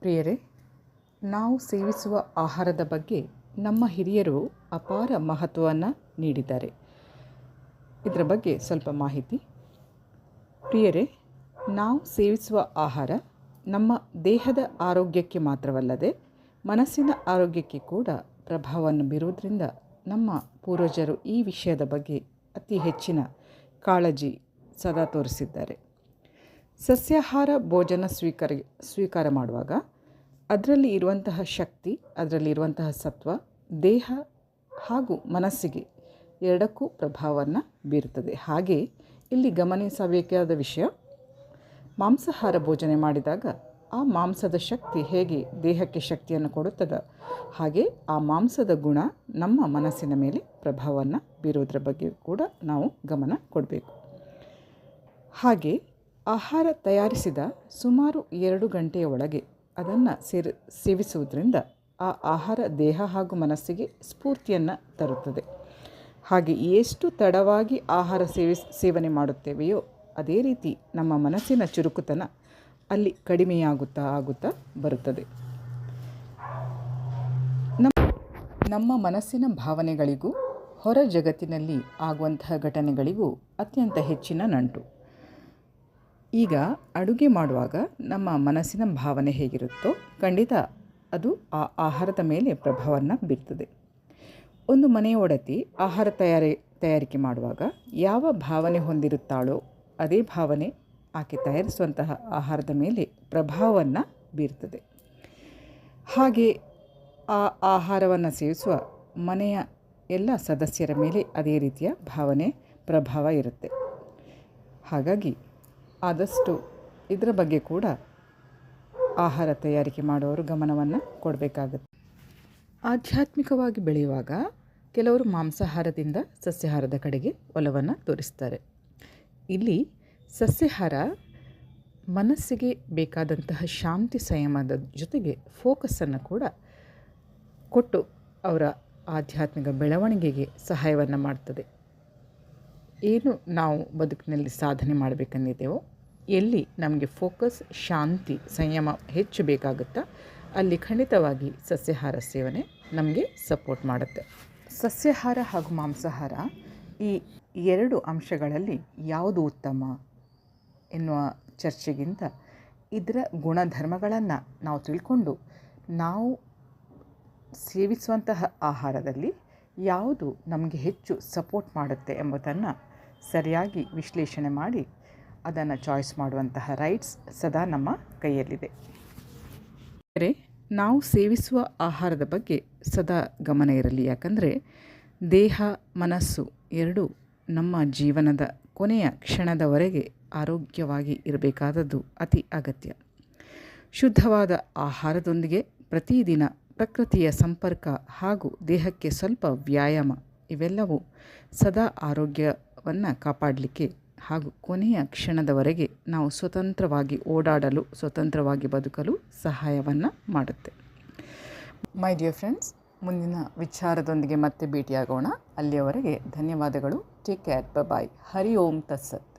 ಪ್ರಿಯರೇ, ನಾವು ಸೇವಿಸುವ ಆಹಾರದ ಬಗ್ಗೆ ನಮ್ಮ ಹಿರಿಯರು ಅಪಾರ ಮಹತ್ವವನ್ನು ನೀಡಿದ್ದಾರೆ. ಇದರ ಬಗ್ಗೆ ಸ್ವಲ್ಪ ಮಾಹಿತಿ. ಪ್ರಿಯರೇ, ನಾವು ಸೇವಿಸುವ ಆಹಾರ ನಮ್ಮ ದೇಹದ ಆರೋಗ್ಯಕ್ಕೆ ಮಾತ್ರವಲ್ಲದೆ ಮನಸ್ಸಿನ ಆರೋಗ್ಯಕ್ಕೆ ಕೂಡ ಪ್ರಭಾವವನ್ನು ಬೀರುವುದರಿಂದ ನಮ್ಮ ಪೂರ್ವಜರು ಈ ವಿಷಯದ ಬಗ್ಗೆ ಅತಿ ಹೆಚ್ಚಿನ ಕಾಳಜಿ ಸದಾ ತೋರಿಸಿದ್ದಾರೆ. ಸಸ್ಯಾಹಾರ ಭೋಜನ ಸ್ವೀಕಾರ ಸ್ವೀಕಾರ ಮಾಡುವಾಗ ಅದರಲ್ಲಿ ಇರುವಂತಹ ಶಕ್ತಿ, ಅದರಲ್ಲಿ ಇರುವಂತಹ ಸತ್ವ, ದೇಹ ಹಾಗೂ ಮನಸ್ಸಿಗೆ ಎರಡಕ್ಕೂ ಪ್ರಭಾವವನ್ನು ಬೀರುತ್ತದೆ. ಹಾಗೆ ಇಲ್ಲಿ ಗಮನಿಸಬೇಕಾದ ವಿಷಯ, ಮಾಂಸಾಹಾರ ಭೋಜನೆ ಮಾಡಿದಾಗ ಆ ಮಾಂಸದ ಶಕ್ತಿ ಹೇಗೆ ದೇಹಕ್ಕೆ ಶಕ್ತಿಯನ್ನು ಕೊಡುತ್ತದೆ? ಹಾಗೆ ಆ ಮಾಂಸದ ಗುಣ ನಮ್ಮ ಮನಸ್ಸಿನ ಮೇಲೆ ಪ್ರಭಾವವನ್ನು ಬೀರುವುದರ ಬಗ್ಗೆ ಕೂಡ ನಾವು ಗಮನ ಕೊಡಬೇಕು. ಹಾಗೆ ಆಹಾರ ತಯಾರಿಸಿದ ಸುಮಾರು ಎರಡು ಗಂಟೆಯ ಒಳಗೆ ಅದನ್ನು ಸೇರಿ, ಸೇವಿಸುವುದರಿಂದ ಆ ಆಹಾರ ದೇಹ ಹಾಗೂ ಮನಸ್ಸಿಗೆ ಸ್ಫೂರ್ತಿಯನ್ನು ತರುತ್ತದೆ. ಹಾಗೆ ಎಷ್ಟು ತಡವಾಗಿ ಆಹಾರ ಸೇವಿಸ್ ಸೇವನೆ ಮಾಡುತ್ತೇವೆಯೋ ಅದೇ ರೀತಿ ನಮ್ಮ ಮನಸ್ಸಿನ ಚುರುಕುತನ ಅಲ್ಲಿ ಕಡಿಮೆಯಾಗುತ್ತಾ ಆಗುತ್ತಾ ಬರುತ್ತದೆ. ನಮ್ಮ ನಮ್ಮ ಮನಸ್ಸಿನ ಭಾವನೆಗಳಿಗೂ ಹೊರ ಜಗತ್ತಿನಲ್ಲಿ ಆಗುವಂತಹ ಘಟನೆಗಳಿಗೂ ಅತ್ಯಂತ ಹೆಚ್ಚಿನ ನಂಟು. ಈಗ ಅಡುಗೆ ಮಾಡುವಾಗ ನಮ್ಮ ಮನಸ್ಸಿನ ಭಾವನೆ ಹೇಗಿರುತ್ತೋ ಖಂಡಿತ ಅದು ಆ ಆಹಾರದ ಮೇಲೆ ಪ್ರಭಾವವನ್ನು ಬೀರ್ತದೆ. ಒಂದು ಮನೆಯ ಒಡತಿ ಆಹಾರ ತಯಾರಿ, ತಯಾರಿಕೆ ಮಾಡುವಾಗ ಯಾವ ಭಾವನೆ ಹೊಂದಿರುತ್ತಾಳೋ ಅದೇ ಭಾವನೆ ಆಕೆ ತಯಾರಿಸುವಂತಹ ಆಹಾರದ ಮೇಲೆ ಪ್ರಭಾವವನ್ನು ಬೀರ್ತದೆ. ಹಾಗೆ ಆ ಆಹಾರವನ್ನು ಸೇವಿಸುವ ಮನೆಯ ಎಲ್ಲ ಸದಸ್ಯರ ಮೇಲೆ ಅದೇ ರೀತಿಯ ಭಾವನೆ, ಪ್ರಭಾವ ಇರುತ್ತೆ. ಹಾಗಾಗಿ ಆದಷ್ಟು ಇದರ ಬಗ್ಗೆ ಕೂಡ ಆಹಾರ ತಯಾರಿಕೆ ಮಾಡುವವರು ಗಮನವನ್ನು ಕೊಡಬೇಕಾಗುತ್ತೆ. ಆಧ್ಯಾತ್ಮಿಕವಾಗಿ ಬೆಳೆಯುವಾಗ ಕೆಲವರು ಮಾಂಸಾಹಾರದಿಂದ ಸಸ್ಯಾಹಾರದ ಕಡೆಗೆ ಒಲವನ್ನು ತೋರಿಸ್ತಾರೆ. ಇಲ್ಲಿ ಸಸ್ಯಾಹಾರ ಮನಸ್ಸಿಗೆ ಬೇಕಾದಂತಹ ಶಾಂತಿ ಸಂಯಮದ ಜೊತೆಗೆ ಫೋಕಸ್ಸನ್ನು ಕೂಡ ಕೊಟ್ಟು ಅವರ ಆಧ್ಯಾತ್ಮಿಕ ಬೆಳವಣಿಗೆಗೆ ಸಹಾಯವನ್ನು ಮಾಡ್ತದೆ. ಏನು ನಾವು ಬದುಕಿನಲ್ಲಿ ಸಾಧನೆ ಮಾಡಬೇಕಂದಿದ್ದೇವೋ, ಎಲ್ಲಿ ನಮಗೆ ಫೋಕಸ್, ಶಾಂತಿ, ಸಂಯಮ ಹೆಚ್ಚು ಬೇಕಾಗುತ್ತಾ, ಅಲ್ಲಿ ಖಂಡಿತವಾಗಿ ಸಸ್ಯಾಹಾರ ಸೇವನೆ ನಮಗೆ ಸಪೋರ್ಟ್ ಮಾಡುತ್ತೆ. ಸಸ್ಯಾಹಾರ ಹಾಗೂ ಮಾಂಸಾಹಾರ ಈ ಎರಡು ಅಂಶಗಳಲ್ಲಿ ಯಾವುದು ಉತ್ತಮ ಎನ್ನುವ ಚರ್ಚೆಗಿಂತ ಇದರ ಗುಣಧರ್ಮಗಳನ್ನು ನಾವು ತಿಳ್ಕೊಂಡು ನಾವು ಸೇವಿಸುವಂತಹ ಆಹಾರದಲ್ಲಿ ಯಾವುದು ನಮಗೆ ಹೆಚ್ಚು ಸಪೋರ್ಟ್ ಮಾಡುತ್ತೆ ಎಂಬುದನ್ನು ಸರಿಯಾಗಿ ವಿಶ್ಲೇಷಣೆ ಮಾಡಿ ಅದನ್ನು ಚಾಯ್ಸ್ ಮಾಡುವಂತಹ ರೈಟ್ಸ್ ಸದಾ ನಮ್ಮ ಕೈಯಲ್ಲಿದೆ. ಅಂದರೆ ನಾವು ಸೇವಿಸುವ ಆಹಾರದ ಬಗ್ಗೆ ಸದಾ ಗಮನ ಇರಲಿ. ಯಾಕಂದರೆ ದೇಹ, ಮನಸ್ಸು ಎರಡೂ ನಮ್ಮ ಜೀವನದ ಕೊನೆಯ ಕ್ಷಣದವರೆಗೆ ಆರೋಗ್ಯವಾಗಿ ಇರಬೇಕಾದದ್ದು ಅತಿ ಅಗತ್ಯ. ಶುದ್ಧವಾದ ಆಹಾರದೊಂದಿಗೆ ಪ್ರತಿದಿನ ಪ್ರಕೃತಿಯ ಸಂಪರ್ಕ ಹಾಗೂ ದೇಹಕ್ಕೆ ಸ್ವಲ್ಪ ವ್ಯಾಯಾಮ ಇವೆಲ್ಲವೂ ಸದಾ ಆರೋಗ್ಯವನ್ನು ಕಾಪಾಡಲಿಕ್ಕೆ ಹಾಗೂ ಕೊನೆಯ ಕ್ಷಣದವರೆಗೆ ನಾವು ಸ್ವತಂತ್ರವಾಗಿ ಓಡಾಡಲು, ಸ್ವತಂತ್ರವಾಗಿ ಬದುಕಲು ಸಹಾಯವನ್ನು ಮಾಡುತ್ತೆ. ಮೈ ಡಿಯರ್ ಫ್ರೆಂಡ್ಸ್ ಮುಂದಿನ ವಿಚಾರದೊಂದಿಗೆ ಮತ್ತೆ ಭೇಟಿಯಾಗೋಣ. ಅಲ್ಲಿಯವರೆಗೆ ಧನ್ಯವಾದಗಳು. ಟೇಕ್ ಕೇರ್ ಬಾಯ್ ಹರಿ ಓಂ ತತ್ಸತ್.